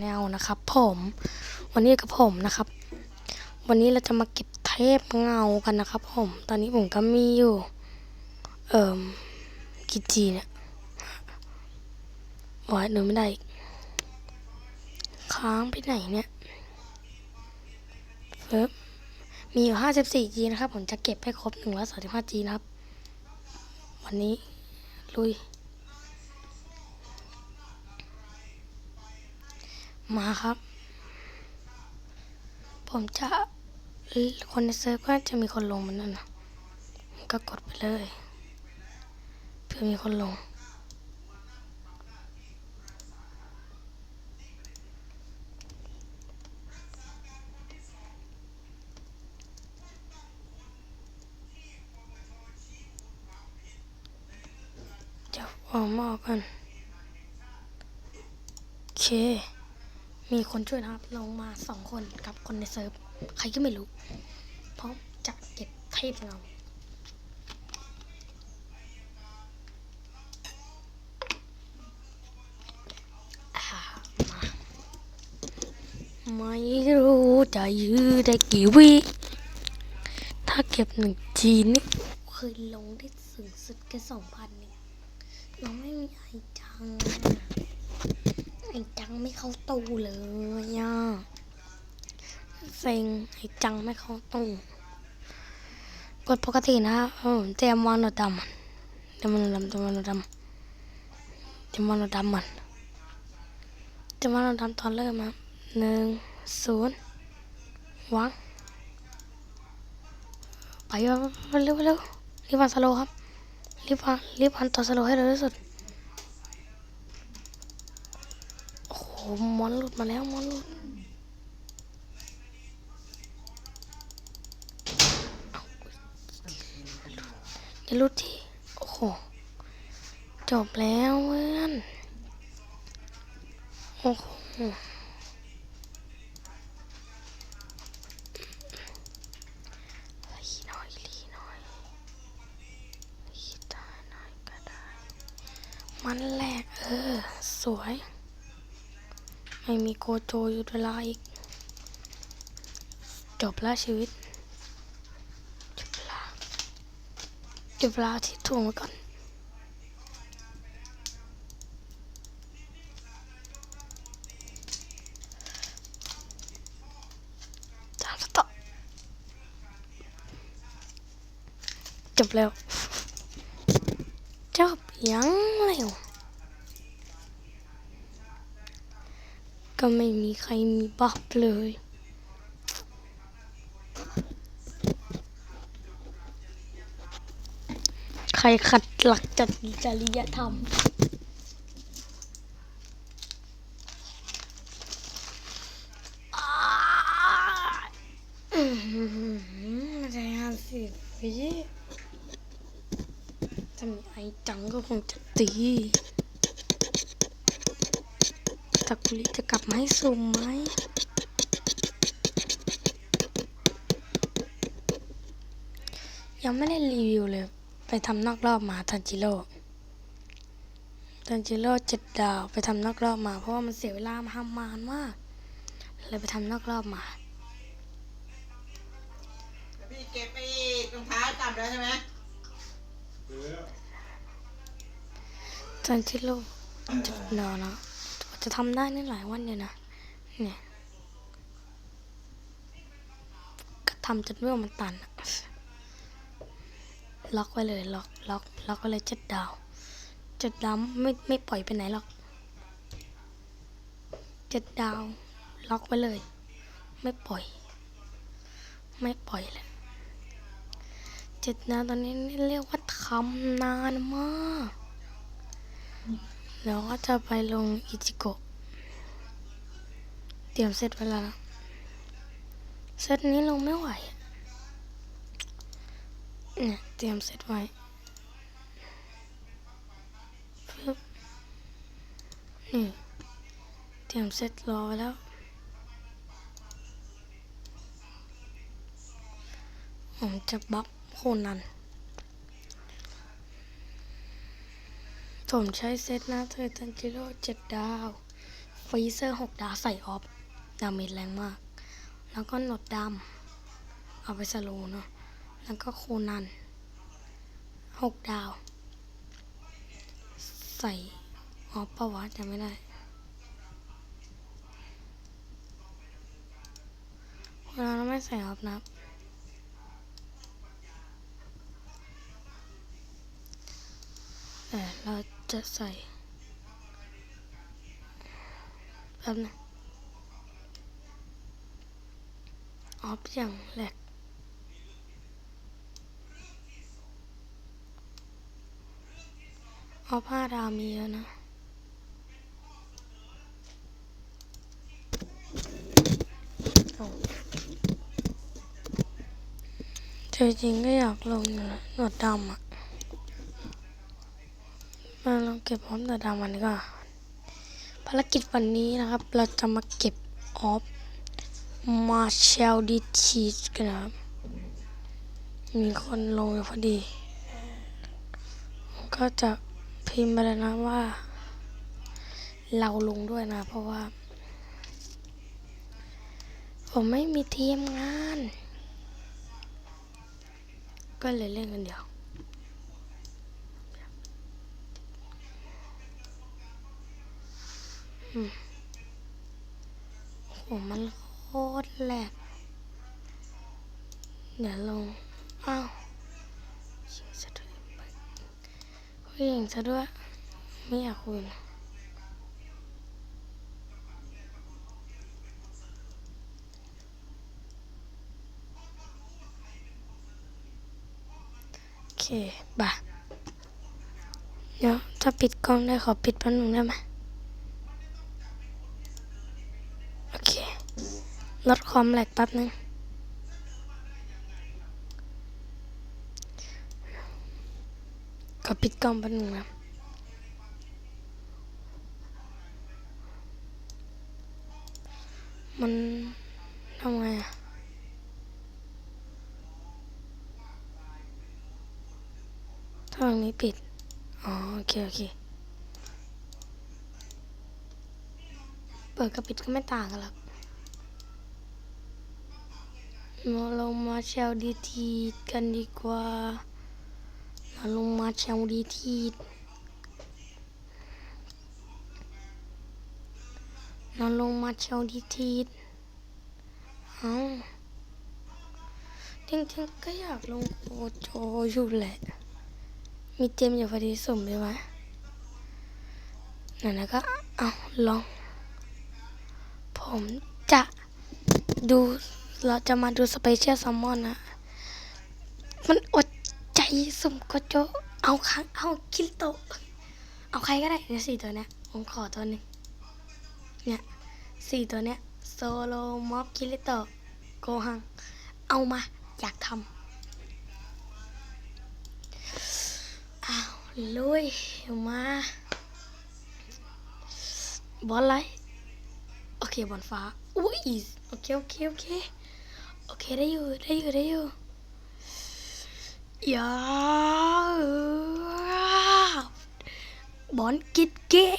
แนวนะครับผมวันนี้กับผมนะครับ วันนี้เราจะมาเก็บเทพเงากันนะครับ ผม ตอนนี้ผมก็มีอยู่ เอ่มกี่จีเนี่ยวายหนูไม่ได้อีกค้างไปไหนเนี่ยเฟิบมีอยู่ 54 G นะครับ ผมจะเก็บให้ครบ 135 G นะครับ วันนี้ลุย มาครับ ผมจะ คนในเซิร์ฟก็จะมีคนลงมันนั่นนะก็กดไปเลย เพื่อมีคนลง จะวางหม้อกันโอเค มีคนช่วยนะครับ ลงมาสองคนกับคนในเซิร์ฟ ใครก็ไม่รู้ เพราะจะเก็บเทพเงาไม่รู้จะยื้อได้กี่วิ ถ้าเก็บหนึ่งจีนี่เคยลงได้สูงสุดแค่สองพันเนี่ยเราไม่มีไอจัง ไอ้จังไม่เข้าตู้เลยอะเซ็งไอ้จังไม่เข้าตู้กดปกตินะเออเตรียมวางหนวดดำมันเตรียมวางหนวดดำเตรียมวางหนวดดำเตรียมวางหนวดดำมันเตรียมวางหนวดดำตอนเริ่มนะหนึ่งศูนย์วางไปเร็วเร็วเร็วรีบวางสโลครับรีบวางรีบวางตัวสโลให้เร็วที่สุด โอ้โห มอนหลุดมาแล้วมอนหลุดอย่าหลุดทีโอ้โห จบแล้วเพื่อน โอ้โหลีน่อยลีน่อยลีได้ก็ได้มันแหลกเออ สวย ไม่มีโกโจอยู่เวลาอีก จบแล้วชีวิต จบลาจบลาที่ถ่วงไว้ก่อนตามสต็อปจบแล้ว จบยังเร็ว ก็ไม่มีใครมีบัฟเลย ใครขัดหลักจัดจริยธรรมอ้ายอื้อหือไม่ใช่ห้าสิบวิถ้ามีไอจังก็คงจะตี ลับมาให้ซูมไหมยังไม่ได้รีวิวเลย ไปทำนอกรอบมาทันจิโร่ทันจิโร่เจ็ดดาวไปทำนอกรอบมา เพราะว่ามันเสียเวลามาทำมานมากเลยไปทำนอกรอบมาพี่เก็บไปรองเท้าจับแล้วใช่ไหมทันจิโร่เจ็ดดาวนะจะทำได้นี่หลายวันอยู่นะ เนี่ยก็ทำจนเวลมันตัน ล็อกไว้เลย ล็อกล็อกล็อกไว้เลยเจ็ดดาวเจ็ดดาวไม่ไม่ปล่อยไปไหนหรอกเจ็ดดาว ล็อกไว้เลย ไม่ปล่อย ไม่ปล่อยเลยเจ็ดดาวตอนนี้นี่เรียกว่าทำนานมากเดี๋ยวก็จะไปลงอิจิโกะ รียมเซตไว้แล้วเซตนี้ลงไม่ไหว เนี่ย เตรียมเซตไว้ปึ๊บนี่ เตรียมเซตรอไว้แล้ว ผมจะบล็อกโคนันผมใช้เซตนะเธอตันจิโร่เจ็ดดาวฟรีเซอร์หกดาวใส่ออฟ ดาเมจแรงมาก แล้วก็หนวดดำเอาไปสโลเนาะแล้วก็โคนันหกดาว ใส่ออฟปะวะจำไม่ได้โคนันไม่ใส่ออฟนะครับแต่เราจะใส่แป๊บนึง ออฟอย่างแรกออฟห้าดาวมีเยอะนะโอ้จริงๆก็อยากลงอยู่นะหนวดดำอะ มาลองเก็บพร้อมแต่ดำมันก็ภารกิจวันนี้นะครับ เราจะมาเก็บออฟ มาเชลดีทีสกันนะครับมีคนลงอยู่พอดี ก็จะพิมพ์ไปเลยนะว่า เราลงด้วยนะ เพราะว่า ผมไม่มีทีมงาน ก็เลยเล่นกันเดียวโหมัน ตรแหลกเดี๋ยวลง อ้าวยิงซะด้วยผู้หญิงซะด้วย ไม่อยากคุยนะโอเค บ่ะ เดี๋ยวถ้าปิดกล้องได้ขอปิดแป๊บนึงได้ไหม ลดความแหลกแป๊บนึงก็ปิดกล้องแป๊บนึงนะมันทำไงอะถ้าตรงนี้ปิด อ๋อ โอเค โอเค เปิดกับปิดก็ไม่ต่างกันหรอก มาลงมาเชลดีทีกันดีกว่า มาลงมาเชลดีทีมาลงมาเชลดีทีดเอ้าจริงๆก็อยากลงโอโจอยู่แหละ มีเจมอยู่พอดีสมไปไหมนั่นนะก็เอาลอง ผมจะดู เราจะมาดูสเปเชียลซัมอนนะ มันอดใจสุ่มกระโจเอาครั้งเอาคิริโตเอาใครก็ได้เนี่ยสี่ตัวเนี้ยผมขอตัวหนึ่งเนี่ยสี่ตัวเนี้ยโซโลม็อบคิริโตโกฮัง เอามา อยากทำอ้าวลุยมา บอลอะไร โอเค บอลฟ้า อุ้ย โอเค โอเค โอเค เคได้อยู่ได้อยู่ได้อยู่ยาบอลกิดเกะ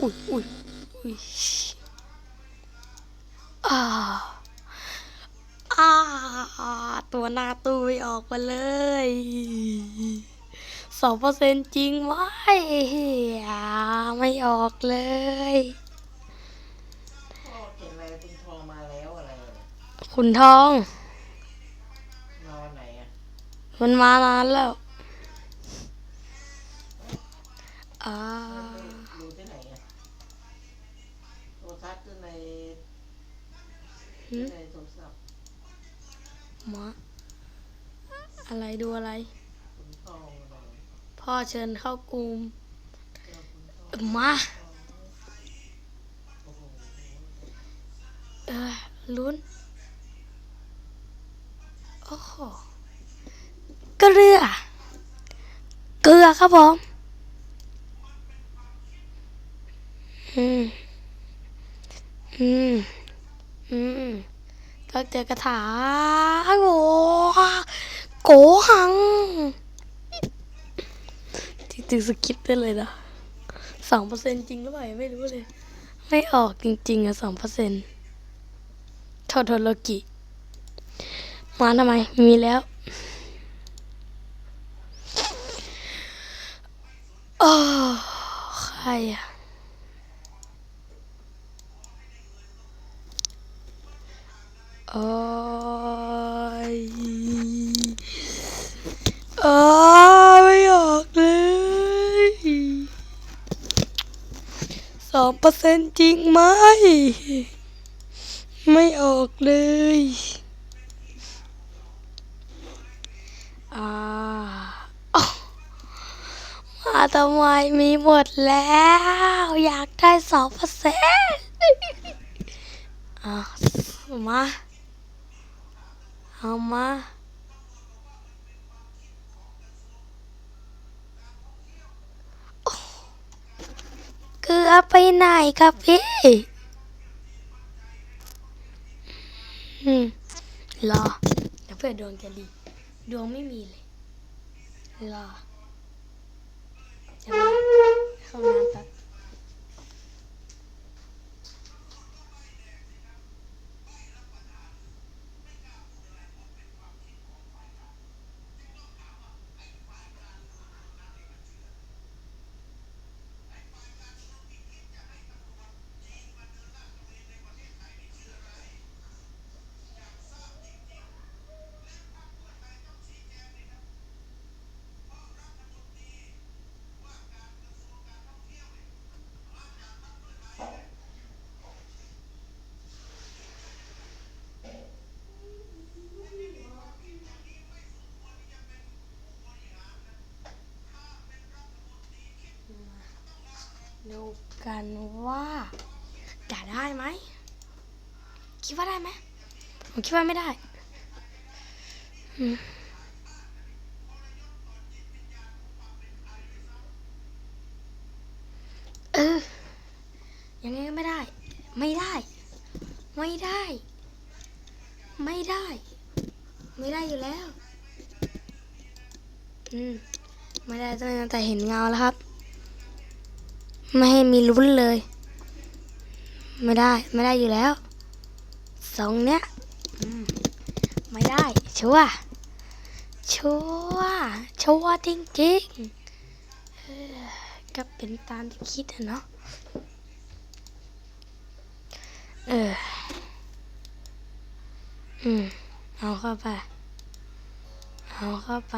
อุ้ยอุ้ยอุ้ยอ่าอ่าตัวหน้าตู้ไม่ออกมาเลย สองเปอร์เซ็นจริงไหมอ่าไม่ออกเลยพ่อเขียนอะไรคุณทองมาแล้วอะไรอะคุณทอง มาวันไหนอะมันมานานแล้วอ่าดูที่ไหนอะโทรทัศน์ขึ้นในหืขึ้นมในโทรศัพท์มาอะไรดูอะไรคุณทองอะไร พ่อเชิญเข้ากลุ่มมาเออลุ้นโอ้โหเกลือ เกลือครับผมอืมอืมอืมก็เจอกระถาโอ้โกหัง จริงสกิปได้เลยนะสองเปอร์เซ็นจริงหรือเปล่าไม่รู้เลย ไม่ออกจริง ๆอะสองเปอร์เซ็นโทโทโลกิมาทำไม มีแล้วโอ้ใครอะโอ้ยโอ้ไม่ออกเลยส องเปอร์เซ็นจริงไหม ไม่ออกเลยอ้าวมาทำไมมีหมดแล้ว อยากได้สองเปอร์เซ็นต์อะมา เอามา เกลือไปไหนครับพี่อืมรอเดี๋ยวเพื่อดวงจะดี ดวงไม่มีเลยรอจะมาเข้าน้ำแป๊บ ดูกันว่าจะได้ไหม คิดว่าได้ไหมผมคิดว่าไม่ได้เออยังไงก็ไม่ได้ ไม่ได้ ไม่ได้ ไม่ได้ ไม่ได้อยู่แล้ว อืม ไม่ได้ตั้งแต่เห็นเงาแล้วครับ ไม่ให้มีลุ้นเลย ไม่ได้ไม่ได้อยู่แล้วสองเนี้ยไม่ได้ ชัวชัวชัวจริงๆเออก็เป็นตามที่คิดอะเนาะเอออืมเอาเข้าไป เอาเข้าไป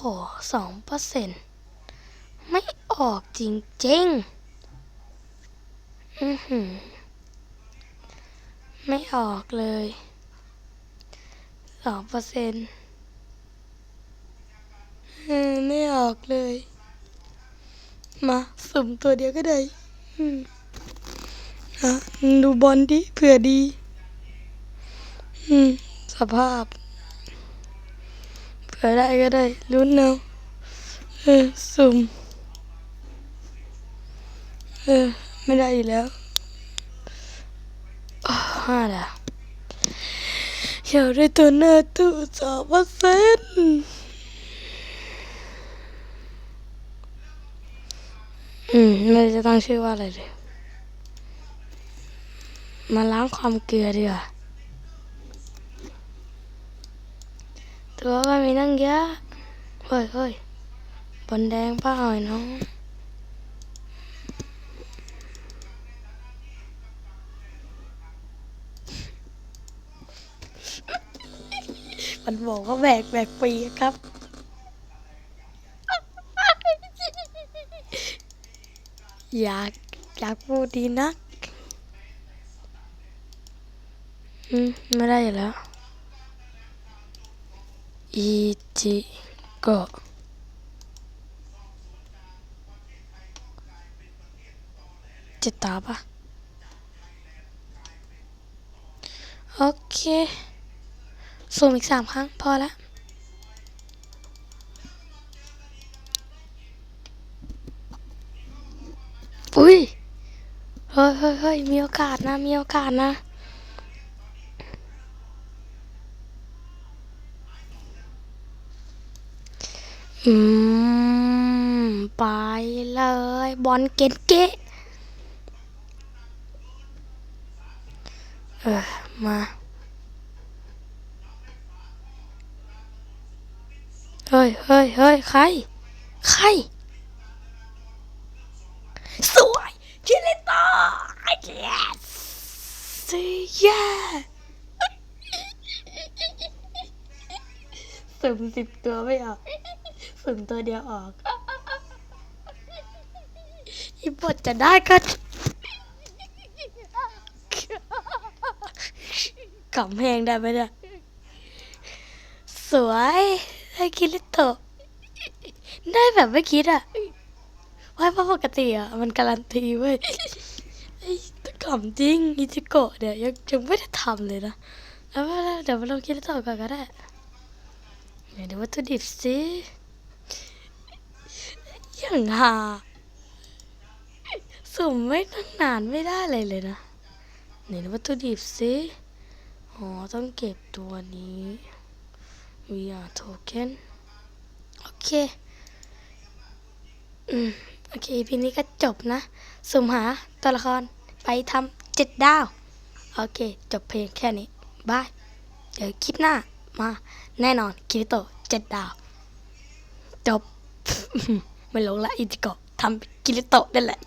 โอ้โหสองเปอร์เซ็นต์ไม่ออกจริงๆ อือหือ ไม่ออกเลยสองเปอร์เซ็นต์ไม่ออกเลย มาสุ่มตัวเดียวก็ได้อืมอะดูบอลดิเผื่อดี อืม สภาพ เผื่อได้ก็ได้ลุ้นเอาเออสุ่มเออไม่ได้อีกแล้วห้าแล้วอยากได้ตัวหน้าตู้สองเปอร์เซ็นต์อืมไม่รู้จะตั้งชื่อว่าอะไรเลยมาล้างความเกลือดีกว่า ตัวก็มีนั่งเยอะเฮ้ยเฮ้ยบนแดงเปล่าไอ้น้องมันบอกว่าแบกแบกปีอะครับอยากอยากพูดดีนัก อืม ไม่ได้อยู่แล้ว อีจิโกะจะตาปะโอเคซูมอีกสามครั้ง พอละอุ้ย เฮ้ยเฮ้ยเฮ้ยมีโอกาสนะ มีโอกาสนะ อืม ไปเลย บอลเกตเกะเออ มา เฮ้ยเฮ้ยเฮ้ยใคร ใคร สวยคิริโตะ yes เย้สุ่มสิบตัวไม่ออก สุ่มตัวเดียวออกอีบทจะได้ก็กำแพงได้ไหมเนี่ย สวยได้คิริโตะได้แบบไม่คิดอะว่าเพราะปกติอะ มันการันตีเว้ยไอ้ตะขำจริงอิจิโกะเนี่ยยังยังไม่ได้ทำเลยนะแล้วเดี๋ยวมาลองคิริโตะก่อนก็ได้ เดี๋ยววัตถุดิบสิ อย่างหาสุ่มไม่ตั้งนานไม่ได้เลยเลยนะไหนวัตถุดิบสิอ๋อต้องเก็บตัวนี้ VR token โอเค อืม โอเค พีนี้ก็จบนะ สุ่มหาตัวละครไปทำเจ็ดดาว โอเค จบเพลงแค่นี้ บาย เดี๋ยวคลิปหน้ามา แน่นอนคิริโตเจ็ดดาว จบ ไม่ลงละอิจิโกะทำกิริโตะนั่นแหละ